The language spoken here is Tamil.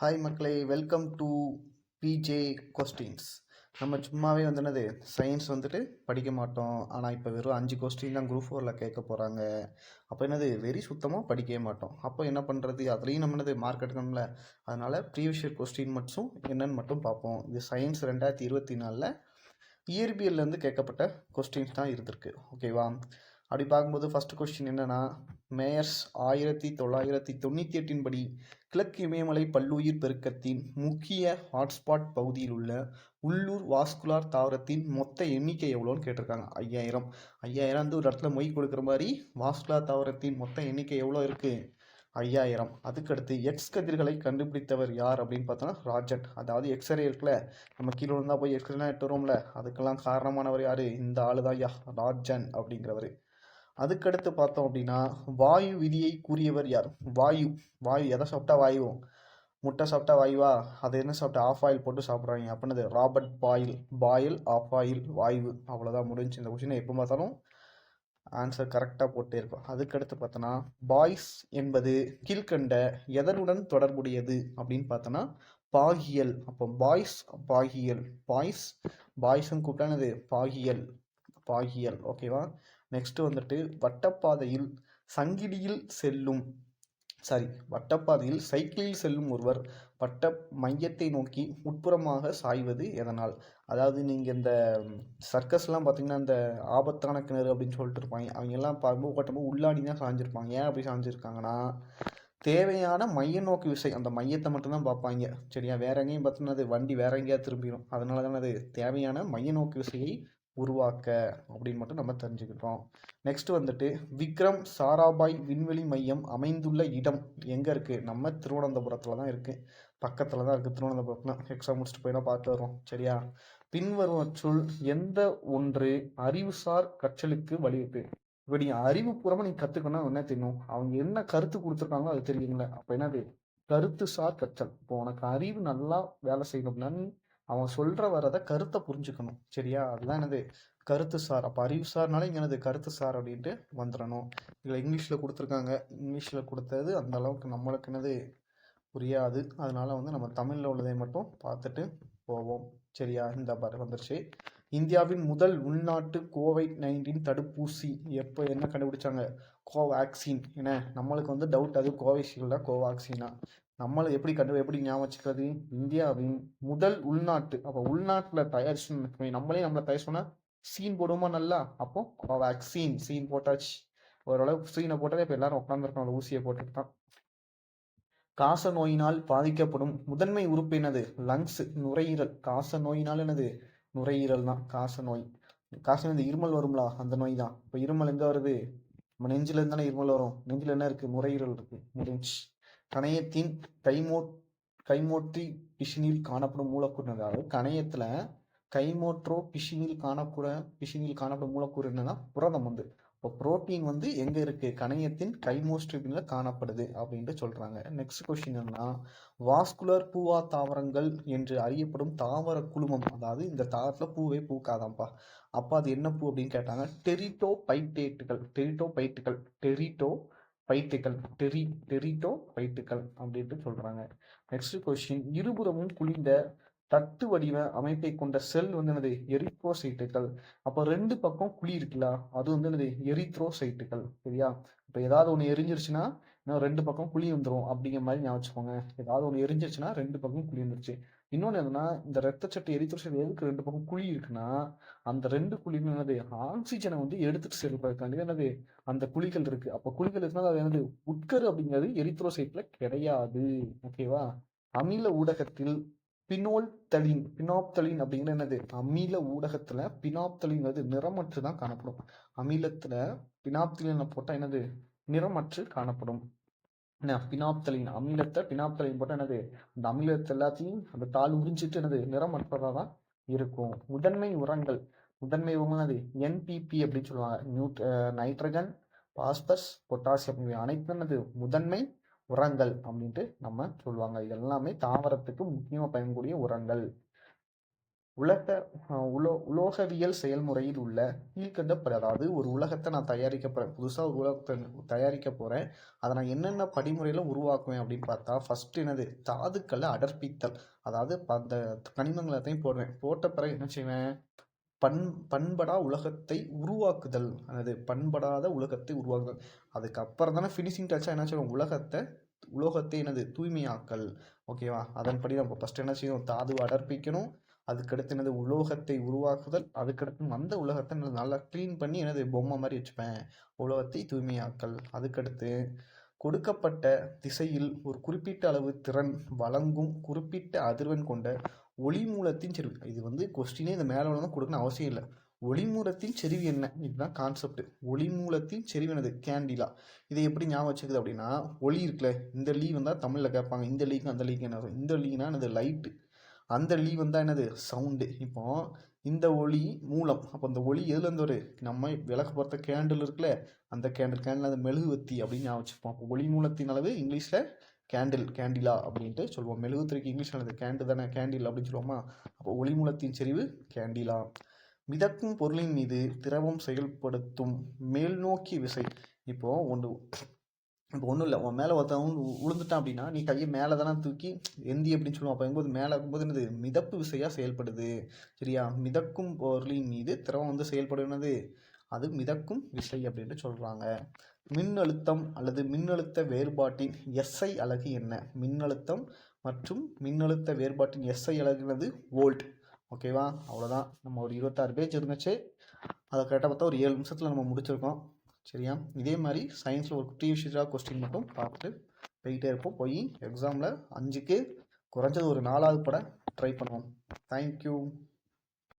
ஹாய் மக்களே. வெல்கம் டு பிஜே கொஸ்டின்ஸ் நம்ம சும்மாவே வந்து என்னது சயின்ஸ் வந்துட்டு படிக்க மாட்டோம். ஆனால் இப்போ வெறும் அஞ்சு கொஸ்டின் தான் குரூப் ஃபோரில் கேட்க போகிறாங்க அப்போ என்னது வெறி சுத்தமாக படிக்கவே மாட்டோம். அப்போ என்ன பண்ணுறது அதுலேயும் நம்ம என்னது மார்க் எடுக்கணும்ல. அதனால் ப்ரீவியஸ் இயர் கொஸ்டின் மட்டும் என்னன்னு மட்டும் பார்ப்போம். இது சயின்ஸ் ரெண்டாயிரத்தி இருபத்தி நாலில் இயற்பியல்லேருந்து கேட்கப்பட்ட கொஸ்டின்ஸ் தான் இருந்திருக்கு. ஓகேவா அப்படி பார்க்கும்போது ஃபஸ்ட் கொஸ்டின் என்னென்னா மேயர்ஸ் ஆயிரத்தி தொள்ளாயிரத்தி தொண்ணூற்றி எட்டின் படி கிழக்கு இமயமலை பல்லுயிர் பெருக்கத்தின் முக்கிய ஹாட்ஸ்பாட் பகுதியில் உள்ள உள்ளூர் வாஸ்குலார் தாவரத்தின் மொத்த எண்ணிக்கை எவ்வளோன்னு கேட்டிருக்காங்க. ஐயாயிரம். ஐயாயிரம் வந்து ஒரு இடத்துல மொய் கொடுக்குற மாதிரி வாஸ்குலார் தாவரத்தின் மொத்த எண்ணிக்கை எவ்வளோ இருக்குது ஐயாயிரம். அதுக்கடுத்து எக்ஸ் கதிர்களை கண்டுபிடித்தவர் யார் அப்படின்னு பார்த்தோன்னா ராஜன். அதாவது எக்ஸ்ரே இருக்குல்ல நம்ம கீழே இருந்தால் போய் எக்ஸ்ரேலாம் எட்டு வருவோம்ல அதுக்கெல்லாம் காரணமானவர் யார்? இந்த ஆளு தான் யா ராஜன் அப்படிங்கிறவர். அதுக்கடுத்து பார்த்தோம் அப்படின்னா வாயு விதியை கூறியவர் யார்? வாயு. வாயு எதை சாப்பிட்டா வாயுவும் முட்டை சாப்பிட்டா வாயுவா? அதை என்ன சாப்பிட்டா? ஆஃப் ஆயில் போட்டு சாப்பிட்றாங்க. அப்படின்னது Robert Boyle Boyle of oil வாயு. அவ்வளோதான் முடிஞ்சு இந்த கொஷினை எப்போ பார்த்தாலும் ஆன்சர் கரெக்டாக போட்டே இருக்கும். அதுக்கடுத்து பார்த்தோன்னா பாய்ஸ் என்பது கீழ்கண்ட எதனுடன் தொடர்புடையது அப்படின்னு பார்த்தோன்னா பாகியல். அப்போ பாய்ஸ் பாகியல். பாய்ஸ் பாய்ஸ்ன்னு கூப்பிட்டானது பாகியல். பாகியல். ஓகேவா நெக்ஸ்ட் வந்துட்டு வட்டப்பாதையில் சங்கிலியில் செல்லும். சாரி வட்டப்பாதையில் சைக்கிளில் செல்லும் ஒருவர் வட்ட மையத்தை நோக்கி உட்புறமாக சாய்வது எதனால்? அதாவது நீங்கள் இந்த சர்க்கஸ்லாம் பார்த்தீங்கன்னா இந்த ஆபத்தான கிணறு அப்படின்னு சொல்லிட்டு இருப்பாங்க. அவங்க எல்லாம் பார்க்கும்போது ஓட்டமாக உள்ளாடி தான் சாஞ்சிருப்பாங்க. ஏன் அப்படி சாஞ்சிருக்காங்கன்னா தேவையான மைய நோக்கு விசை அந்த மையத்தை மட்டும்தான் பார்ப்பாங்க. சரியா? வேற எங்கேயும் பார்த்தோன்னா அது வண்டி வேற எங்கேயா திரும்பிடும் அதனால தானே அது தேவையான மைய நோக்கு விசையை உருவாக்க அப்படின்னு மட்டும் நம்ம தெரிஞ்சுக்கிட்டோம். நெக்ஸ்ட் வந்துட்டு விக்ரம் சாராபாய் விண்வெளி மையம் அமைந்துள்ள இடம் எங்கே இருக்குது நம்ம திருவனந்தபுரத்தில் தான் இருக்குது பக்கத்தில் தான் இருக்குது திருவனந்தபுரத்தில். எக்ஸாம் முடிச்சுட்டு போயினா பார்த்து வரோம் சரியா? பின்வரும் சொல் எந்த ஒன்று அறிவுசார் கற்றலுக்கு இப்போ இப்படி அறிவுபூர்வமாக நீ கற்றுக்கணும் என்ன தெரியும்? அவங்க என்ன கருத்து கொடுத்துருக்காங்களோ அது தெரியுங்களே. அப்போ என்னது? கருத்து சார் கற்றல். இப்போ உனக்கு அறிவு நல்லா வேலை செய்யணும். அப்படின்னா நீ அவன் சொல்கிற வரதை கருத்தை புரிஞ்சுக்கணும். சரியா? அதுதான் என்னது? கருத்து சார். அப்போ அறிவு சார்னால இங்கே என்னது? கருத்து சார் அப்படின்ட்டு வந்துடணும். இதில் இங்கிலீஷில் கொடுத்துருக்காங்க. இங்கிலீஷில் கொடுத்தது அந்த அளவுக்கு நம்மளுக்கு என்னது? புரியாது. அதனால வந்து நம்ம தமிழில் உள்ளதை மட்டும் பார்த்துட்டு போவோம். சரியா? இந்த பாரு வந்துருச்சு. இந்தியாவின் முதல் உள்நாட்டு கோவிட் நைன்டீன் தடுப்பூசி. எப்போ என்ன கண்டுபிடிச்சாங்க? கோவேக்சின். என்ன? நம்மளுக்கு வந்து டவுட் அது கோவிஷீல்டா கோவாக்சினா. நம்மளை எப்படி கண்டு எப்படி ஞாபகம் வச்சுக்கிறது? இந்தியாவின் முதல் உள்நாட்டு அப்போ உள்நாட்டில் தயாரிச்சு நம்மளே நம்மளை தயாரிச்சோம்னா சீன் போடுவோமா நல்லா? அப்போ வேக்சின் சீன் போட்டாச்சு. ஓரளவுக்கு சீனை போட்டாலே இப்போ எல்லாரும் உட்காந்துருக்கோம் ஊசியை போட்டுட்டு தான். காச நோயினால் பாதிக்கப்படும் முதன்மை உறுப்பு என்னது? லங்ஸ் நுரையீரல். காச நோயினால் என்னது? நுரையீரல் தான் காச நோய். காச இந்த இருமல் வரும்லா? அந்த நோய் தான். இப்போ இருமல் எங்கே வருது? நம்ம நெஞ்சில இருந்தானே இருமல் வரும். நெஞ்சில் என்ன இருக்கு? நுரையீரல் இருக்கு. முடிஞ்சு கணையத்தின் கைமோ கைமோற்றி பிசினில் காணப்படும் மூலக்கூறு அதாவது கணையத்தில் கைமோற்றோ பிசினில் காணக்கூட பிசினில் காணப்படும் மூலக்கூறு என்னன்னா புரதம் வந்து. இப்போ புரோட்டீன் வந்து எங்க இருக்கு? கணையத்தின் கைமோஸ்ட்ரிபின்ல காணப்படுது அப்படின்ட்டு சொல்றாங்க. நெக்ஸ்ட் கொஸ்டின் என்னன்னா வாஸ்குலர் பூவா தாவரங்கள் என்று அறியப்படும் தாவர குழுமம் அதாவது இந்த தாவரத்தில் பூவே பூக்காதாம்ப்பா. அப்போ அது என்ன பூ அப்படின்னு கேட்டாங்க? டெரிட்டோ பைட்டேட்டுகள் டெரிட்டோ பைட்டுகள் டெரிட்டோ பைத்துக்கள் டெரி டெரிட்டோ பைத்துக்கள் அப்படின்ட்டு சொல்றாங்க. நெக்ஸ்ட் கொஸ்டின் இருபுறமும் குளிர்ந்த தட்டு வடிவ அமைப்பை கொண்ட செல் வந்து என்னது? எரித்ரோசைட்டுகள். அப்போ ரெண்டு பக்கம் குழி இருக்குல்ல அது வந்து என்னது? எரித்ரோசைட்டுகள். சரியா? இப்போ ஏதாவது ஒன்று எரிஞ்சிருச்சுன்னா இன்னும் ரெண்டு பக்கம் குழி வந்துடும் அப்படிங்கிற மாதிரி ஞாபகம் வச்சுக்கோங்க. ஏதாவது ஒன்று எரிஞ்சிருச்சுன்னா ரெண்டு பக்கம் குழி வந்துருச்சு. இன்னொன்று என்னன்னா இந்த ரத்தச்சட்டை எரித்ரோசைட் எதுக்கு ரெண்டு பக்கம் குழி இருக்குன்னா அந்த ரெண்டு குழியுமே என்னது ஆக்சிஜனை வந்து எடுத்துட்டு செல்வதற்காண்டி என்னது அந்த குழிகள் இருக்கு. அப்போ குழிகள் இருக்குன்னா அது என்னது உட்கரு அப்படிங்கிறது எரித்ரோசைட்ல கிடையாது. ஓகேவா அமில ஊடகத்தில் பினோல்தலின் பினாப்தலின் அப்படிங்கிற என்னது அமில ஊடகத்துல பினாப்தலிங்கிறது நிறமற்று தான் காணப்படும். அமிலத்துல பினாப்தலின் போட்டா என்னது நிறமற்று காணப்படும். பினாப்தலின் அமிலத்தை பினாப்தலின் போட்டு என்னது அந்த அமிலத்தை எல்லாத்தையும் அந்த தாள் உறிஞ்சிட்டு என்னது நிறம் தான் இருக்கும். முதன்மை உரங்கள் முதன்மை உரங்கள் என்பிபி அப்படின்னு சொல்லுவாங்க. நியூட் நைட்ரஜன் பாஸ்பஸ் பொட்டாசியம் இவை அனைத்து என்னது முதன்மை உரங்கள் அப்படின்ட்டு நம்ம சொல்லுவாங்க. இது எல்லாமே தாவரத்துக்கு முக்கியமாக பயன்படக்கூடிய உரங்கள். உலக உலோ உலோகவியல் செயல்முறையில் உள்ள கீழ்கண்ட அதாவது ஒரு உலகத்தை நான் தயாரிக்க போகிறேன் புதுசாக ஒரு உலகத்தை தயாரிக்க போகிறேன் அதை நான் என்னென்ன படிமுறையில் உருவாக்குவேன் அப்படின்னு பார்த்தா ஃபஸ்ட்டு என்னது? தாதுக்களை அடர்ப்பித்தல். அதாவது ப- அந்த கனிமங்கள் போடுவேன். போட்ட பிறகு என்ன செய்வேன்? பண் பண்படா உலகத்தை உருவாக்குதல். அதாவது பண்படாத உலகத்தை உருவாக்குதல். அதுக்கப்புறம் தானே ஃபினிஷிங் டச்சாக என்ன செய்வோம்? உலகத்தை உலோகத்தை எனது தூய்மையாக்கல். ஓகேவா? அதன்படி நம்ம ஃபஸ்ட் என்ன செய்யணும்? தாதுவை அடர்ப்பிக்கணும். அதுக்கடுத்து என்னது உலோகத்தை உருவாக்குதல் அதுக்கடுத்து அந்த உலகத்தை நான் நல்லா க்ளீன் பண்ணி என்னது பொம்மை மாதிரி வச்சுப்பேன். உலோகத்தை தூய்மையாக்கல். அதுக்கடுத்து கொடுக்கப்பட்ட திசையில் ஒரு குறிப்பிட்ட அளவு திறன் வழங்கும் குறிப்பிட்ட அதிர்வெண் கொண்ட ஒளி மூலத்தின் செறிவு. இது வந்து கொஸ்டினே இந்த மேலே தான் கொடுக்கணும் அவசியம் இல்லை. ஒளி மூலத்தின் செறிவு என்ன? இதுதான் கான்செப்ட் ஒளி மூலத்தின் செறிவு என்னது? கேண்டிலா இதை எப்படி ஞாபகம் வச்சுக்குது அப்படின்னா ஒளி இருக்குல்ல இந்த லீ வந்தால் தமிழில் கேட்பாங்க. இந்த லீக்கு அந்த லீக்கு என்ன இந்த லீனா என்னது? லைட்டு அந்த லீ வந்தால் என்னது? சவுண்டு இப்போ இந்த ஒளி மூலம் அப்போ அந்த ஒளி எதுலேருந்து வரும்? நம்ம விளக்கு பார்த்த கேண்டில் இருக்குல்ல அந்த கேண்டில் கேண்டில் அந்த மெழுகுவத்தி அப்படின்னு நான் வச்சுப்போம். அப்போ ஒளி மூலத்தின் அளவு இங்கிலீஷில் கேண்டில் கேண்டிலா அப்படின்ட்டு சொல்லுவோம். மெழுகுத்திரைக்கு இங்கிலீஷ் அது கேண்டு தானே கேண்டில் அப்படின்னு சொல்லுவோமா? அப்போ ஒளி மூலத்தின் செறிவு கேண்டிலா மிதக்கும் பொருளின் மீது திரவம் செயல்படுத்தும் மேல்நோக்கி விசை. இப்போது ஒன்று இப்போ ஒன்றும் இல்லை. உன் மேலே ஒருத்தவன் விழுந்துட்டான் அப்படின்னா நீ கையை மேலே தானே தூக்கி எந்தி அப்படின்னு சொல்லுவோம் அப்போ எங்கும்போது மேலே இருக்கும்போது என்னது? மிதப்பு விசையாக செயல்படுது. சரியா? மிதக்கும் பொருளின் மீது திரவம் வந்து செயல்படுனது அது மிதக்கும் விசை அப்படின்ட்டு சொல்கிறாங்க மின்னழுத்தம் அல்லது மின்னழுத்த வேறுபாட்டின் எஸ்ஐ அலகு என்ன? மின்னழுத்தம் மற்றும் மின்னழுத்த வேறுபாட்டின் எஸ்ஐ அலகுனது வோல்ட். ஓகேவா? அவ்வளோதான் நம்ம ஒரு இருபத்தாறு பேஜ் இருந்துச்சு. அதை கரெக்டாக பார்த்தா ஒரு ஏழு நிமிஷத்தில் நம்ம முடிச்சிருக்கோம். சரியா? இதே மாதிரி சயின்ஸில் ஒரு குட்டி விஷயத்தாக கொஸ்டின் மட்டும் பார்த்துட்டு போயிட்டே இருப்போம். போய் எக்ஸாமில் அஞ்சுக்கு குறைஞ்சது ஒரு நாலாவது படம் ட்ரை பண்ணுவோம். தேங்க்யூ